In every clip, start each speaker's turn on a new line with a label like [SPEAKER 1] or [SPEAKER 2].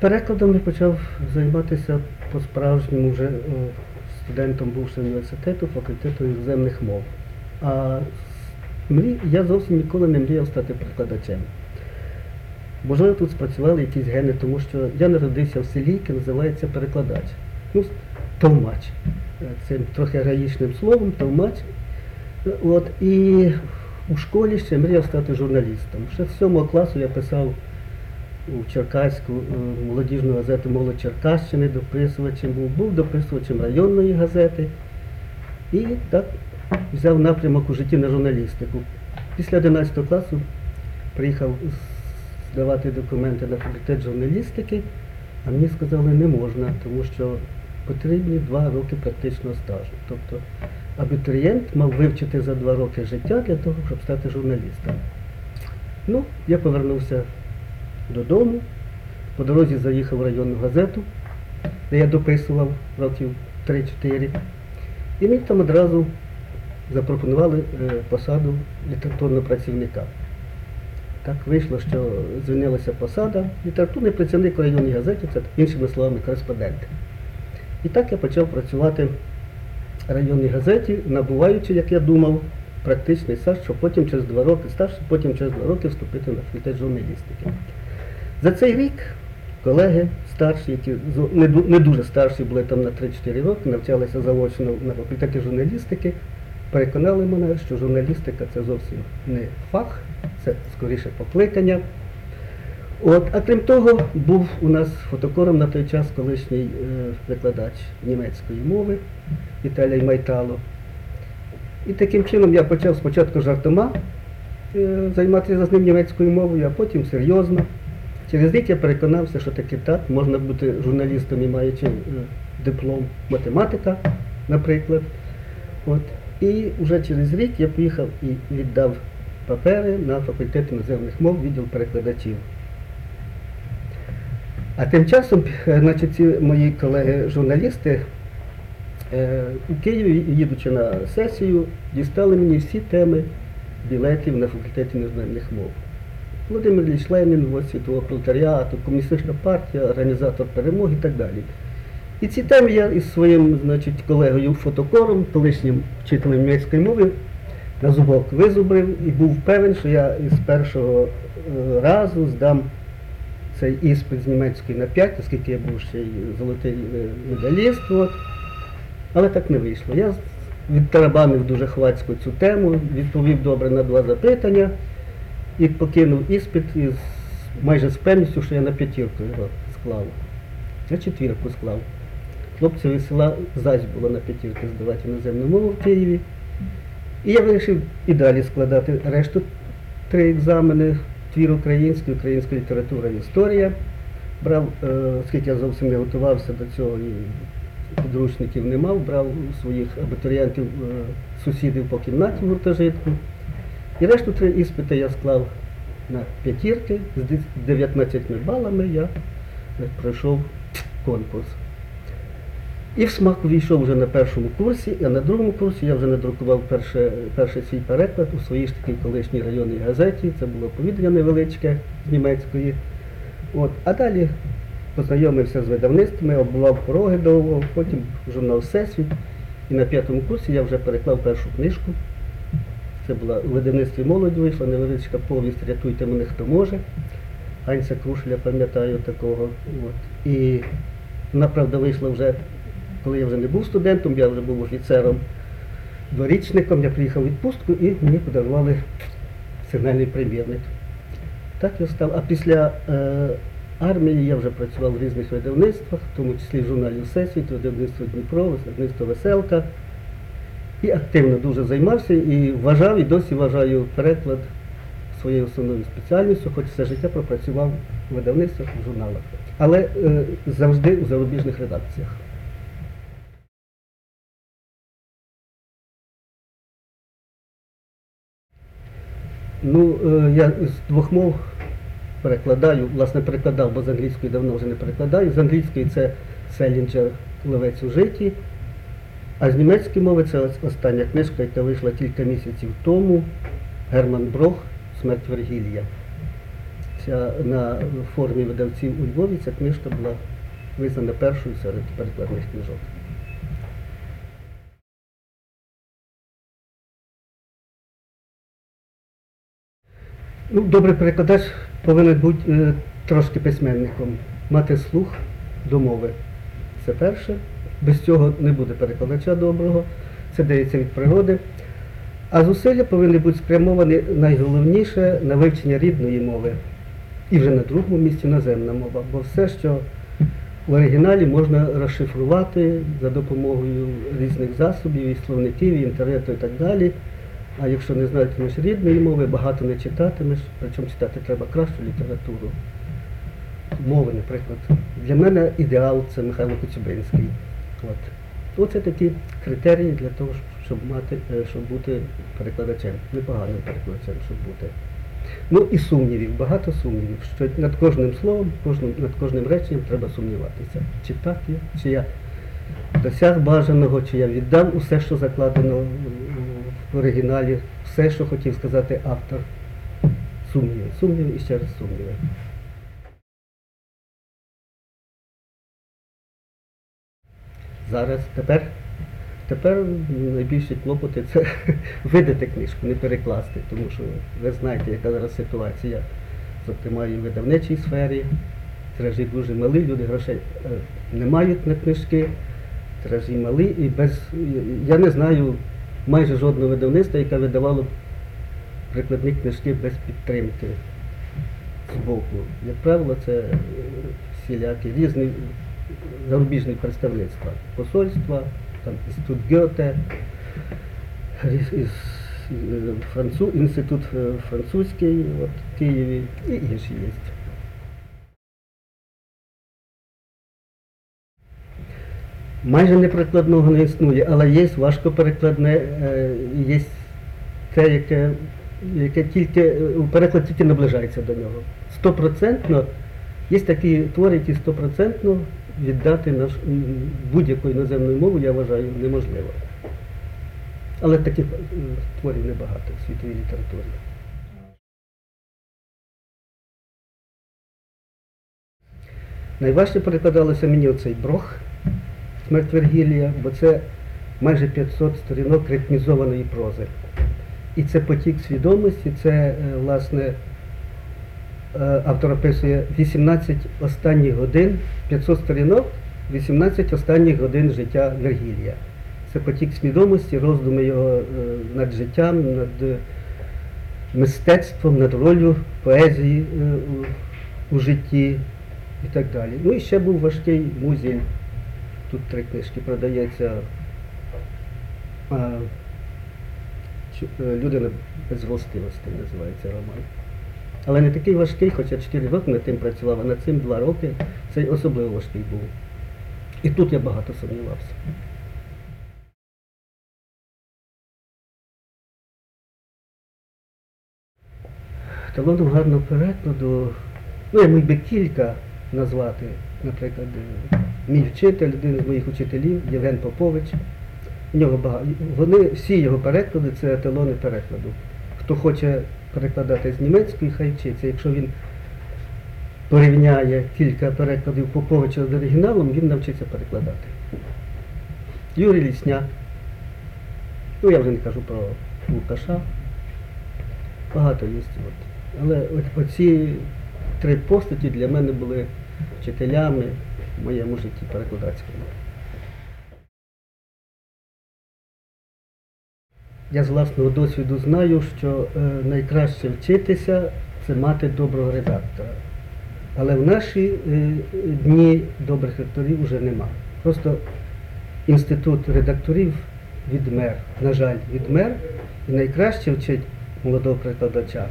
[SPEAKER 1] Перекладом я почав займатися по-справжньому вже е, студентом бувшого університету, факультету іноземних мов. А я зовсім ніколи не мріяв стати перекладачем. Можливо, тут спрацювали якісь гени, тому що я народився в селі, яке називається перекладач. Ну, товмач. Е, Цим трохи героїчним словом, товмач. От, і у школі ще мріяв стати журналістом. Ще з сьомого класу я писав Черкаську е, молодіжну газету Молодь Черкащини, дописувачем був, був дописувачем районної газети. І так взяв напрямок у житті на журналістику. Після 11 класу приїхав здавати документи на факультет журналістики, а мені сказали, не можна, тому що потрібні два роки практичного стажу. Тобто абітурієнт мав вивчити за два роки життя для того, щоб стати журналістом. Ну, я повернувся додому, по дорозі заїхав в районну газету, де я дописував років 3-4. І мені там одразу запропонували е, посаду літературного працівника. Так вийшло, що звільнилася посада. Літературний працівник у районній газеті, це іншими словами кореспондент. І так я почав працювати в районній газеті, набуваючи, як я думав, практичний стаж, щоб потім через два роки стаж, потім через два роки вступити на факультет журналістики. За цей рік колеги старші, які не, дуже старші, були там на 3-4 роки, навчалися заочно на факультеті журналістики, переконали мене, що журналістика це зовсім не фах, це скоріше покликання. От, а крім того, був у нас фотокором на той час колишній е, викладач німецької мови Віталій Майтало. І таким чином я почав спочатку жартома е, займатися з ним німецькою мовою, а потім серйозно. Через рік я переконався, що таки так, можна бути журналістом і маючи е, диплом математика, наприклад. От. І вже через рік я поїхав і віддав папери на факультет іноземних мов, відділ перекладачів. А тим часом, е, значить, ці мої колеги-журналісти е, у Києві, їдучи на сесію, дістали мені всі теми білетів на факультеті іноземних мов. Володимир Ілліч Ленін, ось світового пролетаріату, комуністична партія, організатор перемоги і так далі. І ці теми я із своїм значить, колегою фотокором, колишнім вчителем німецької мови, на зубок визубрив і був певен, що я із першого е, разу здам цей іспит з німецької на 5, оскільки я був ще й золотий е, медаліст. От. Але так не вийшло. Я відтарабанив дуже хвацько цю тему, відповів добре на два запитання і покинув іспит із майже з певністю, що я на п'ятірку його склав. На четвірку склав. Хлопцеві з села зась було на п'ятірки здавати іноземну мову в Києві. І я вирішив і далі складати решту три екзамени. Твір український, українська література і історія. Брав, е, оскільки я зовсім не готувався до цього і підручників не мав, брав своїх абітурієнтів, е, сусідів по кімнаті в гуртожитку. І решту три іспити я склав на п'ятірки, з 19 балами я пройшов конкурс. І в смак увійшов вже на першому курсі, а на другому курсі я вже надрукував перше, перший свій переклад у своїй ж такій колишній районній газеті. Це було повідомлення невеличке з німецької. От. А далі познайомився з видавництвами, оббував пороги довго, потім журнал Всесвіт. І на п'ятому курсі я вже переклав першу книжку. Це була у видавництві молодь вийшла, невеличка повість Рятуйте мене хто може. Ганця Крушеля, пам'ятаю такого. От. І вона, правда, вийшла вже, коли я вже не був студентом, я вже був офіцером, дворічником, я приїхав у відпустку і мені подарували сигнальний примірник. Так я став. А після е, армії я вже працював в різних видавництвах, в тому числі в журналі Всесвіт, видавництво Дніпро, видавництво Веселка. І активно дуже займався і вважав, і досі вважаю переклад своєю основною спеціальністю, хоч все життя пропрацював в видавництвах, в журналах. Але е, завжди у зарубіжних редакціях. Ну, е, я з двох мов перекладаю, власне, перекладав, бо з англійської давно вже не перекладаю. З англійської це Селінджер Ловець у житті. А з німецької мови це остання книжка, яка вийшла кілька місяців тому. Герман Брох Смерть Вергілія. ця на форумі видавців у Львові ця книжка була визнана першою серед перекладних книжок. Ну, добрий перекладач повинен бути е, трошки письменником, мати слух до мови. Це перше. Без цього не буде перекладача доброго, це дається від природи. А зусилля повинні бути спрямовані найголовніше на вивчення рідної мови. І вже на другому місці наземна мова. Бо все, що в оригіналі можна розшифрувати за допомогою різних засобів, і словників, і інтернету і так далі. А якщо не знатимеш рідної мови, багато не читатимеш, причому читати треба кращу літературу. Мови, наприклад. Для мене ідеал це Михайло Коцюбинський. От. Оце такі критерії для того, щоб мати, е, щоб бути перекладачем. Непоганим перекладачем, щоб бути. Ну і сумнівів, багато сумнівів, що над кожним словом, кожним, над кожним реченням треба сумніватися. Чи так є, чи я досяг бажаного, чи я віддав усе, що закладено в оригіналі, все, що хотів сказати автор. Сумніви, сумніви і ще раз сумніви. Зараз, тепер, тепер найбільші клопоти це видати книжку, не перекласти, тому що ви знаєте, яка зараз ситуація, зокрема і в видавничій сфері. Тиражі дуже малі, люди грошей е, не мають на книжки, тиражі малі і без. Я не знаю майже жодного видавництва, яке видавало прикладні книжки без підтримки з боку. Як правило, це е, всілякі різні зарубіжні представництва, посольства, там інститут Гьоте, різ- е, францу, інститут французький в Києві і інші є. Майже неприкладного не існує, але є важкоперекладне, е, є те, яке, яке тільки е, переклад тільки наближається до нього. Стопроцентно є такі твори, які стопроцентно віддати наш будь-якою іноземною мовою, я вважаю, неможливо. Але таких е, творів небагато в світовій літературі. Найважче перекладалося мені оцей брох смерть Вергілія, бо це майже 500 сторінок ритмізованої прози. І це потік свідомості, це, е, власне, автор описує 18 останніх годин, 500 сторінок, 18 останніх годин життя Вергілія. Це потік свідомості, роздуми його е, над життям, над е, мистецтвом, над ролью поезії е, у, житті і так далі. Ну і ще був важкий музіль. Тут три книжки продається. Е, Людина без властивостей називається роман. Але не такий важкий, хоча 4 роки над тим працював, а над цим 2 роки цей особливо важкий був. І тут я багато сумнівався. Талоном гарного перекладу, ну я міг би кілька назвати, наприклад, е, мій вчитель, один з моїх учителів, Євген Попович. У нього багато. Вони всі його переклади це еталони перекладу. Хто хоче перекладати з німецької, хай вчиться. Якщо він порівняє кілька перекладів Поповича з оригіналом, він навчиться перекладати. Юрій Лісняк. Ну, я вже не кажу про Лукаша. Багато є. От. Але от, оці три постаті для мене були вчителями в моєму житті перекладацькому. Я з власного досвіду знаю, що е, найкраще вчитися це мати доброго редактора. Але в наші е, дні добрих редакторів вже нема. Просто інститут редакторів відмер, на жаль, відмер, і найкраще вчить молодого перекладача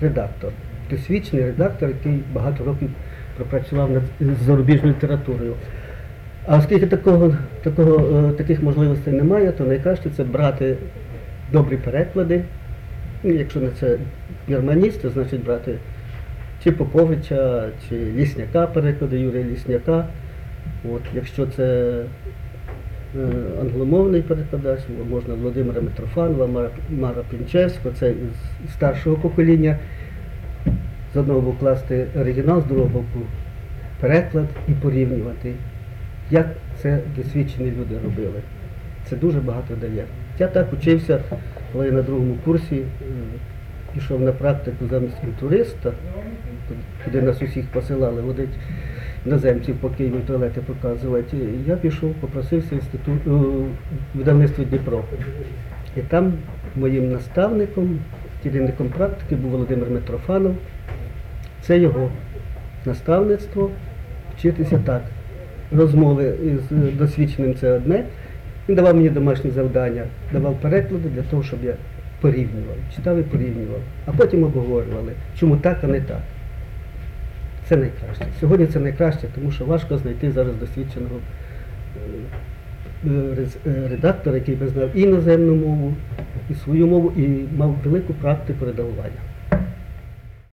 [SPEAKER 1] редактор. Досвідчений редактор, який багато років пропрацював над зарубіжною літературою. А оскільки такого, такого, е, таких можливостей немає, то найкраще це брати добрі переклади. Якщо не це германіст, то значить брати чи Поповича, чи Лісняка переклади Юрія Лісняка. От, якщо це е, англомовний перекладач, можна Володимира Митрофанова, Мара, Мара Пінчевського, це із старшого покоління. з одного боку класти оригінал, з другого боку переклад і порівнювати, як це досвідчені люди робили. Це дуже багато дає. Я так учився, я на другому курсі е, пішов на практику замість інтуриста, куди нас усіх посилали, водить іноземців по Києву туалети показувати. Я пішов, попросився інститут видавництво Дніпро. І там моїм наставником, керівником практики був Володимир Митрофанов. Це його наставництво, вчитися так. Розмови з досвідченим це одне. Він давав мені домашні завдання, давав переклади для того, щоб я порівнював, читав і порівнював, а потім обговорювали, чому так, а не так. Це найкраще. Сьогодні це найкраще, тому що важко знайти зараз досвідченого е, е, е, редактора, який би знав і іноземну мову, і свою мову, і мав велику практику редагування.